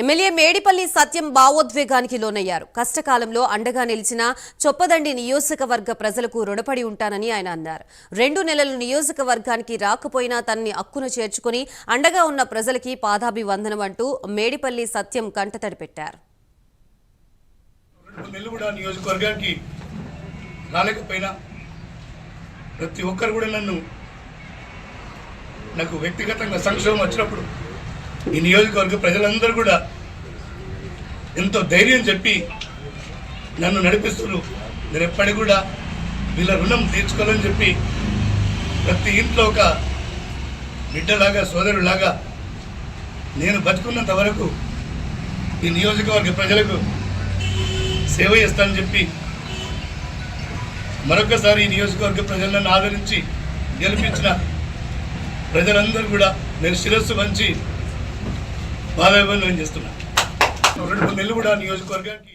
MLA Medipalli సత్యం భావోద్వేగానికి లోనయ్యారు. కష్టకాలంలో అండగా నిలిచిన చొప్పదండి నియోజకవర్గ ప్రజలకు రుణపడి ఉంటానని ఆయన అన్నారు. రెండు నెలలు నియోజకవర్గానికి రాకపోయినా తనని అక్కున చేర్చుకుని అండగా ఉన్న ప్రజలకి పాదాభివందనం అంటూ మేడిపల్లి సత్యం కంటతడి పెట్టారు. నియోజకవర్గానికి రాలేకపోయినా ప్రతి ఒక్కరు కూడా నన్ను నాకు వ్యక్తిగతంగా సంక్షోభం వచ్చినప్పుడు ఈ నియోజకవర్గ ప్రజలందరూ కూడా ఎంతో ధైర్యం చెప్పి నన్ను నడిపిస్తున్నారు. నేను ఎప్పటికి కూడా వీళ్ళ రుణం తీర్చుకోవాలని చెప్పి ప్రతి ఇంట్లో ఒక బిడ్డలాగా సోదరులాగా నేను బతుకున్నంత వరకు ఈ నియోజకవర్గ ప్రజలకు సేవ చేస్తానని చెప్పి మరొకసారి ఈ నియోజకవర్గ ప్రజలను ఆదరించి గెలిపించిన ప్రజలందరూ కూడా నేను శిరస్సు వంచి బాధాభివందనం చేస్తున్నా. రెండు నెలలు కూడా నియోజకవర్గానికి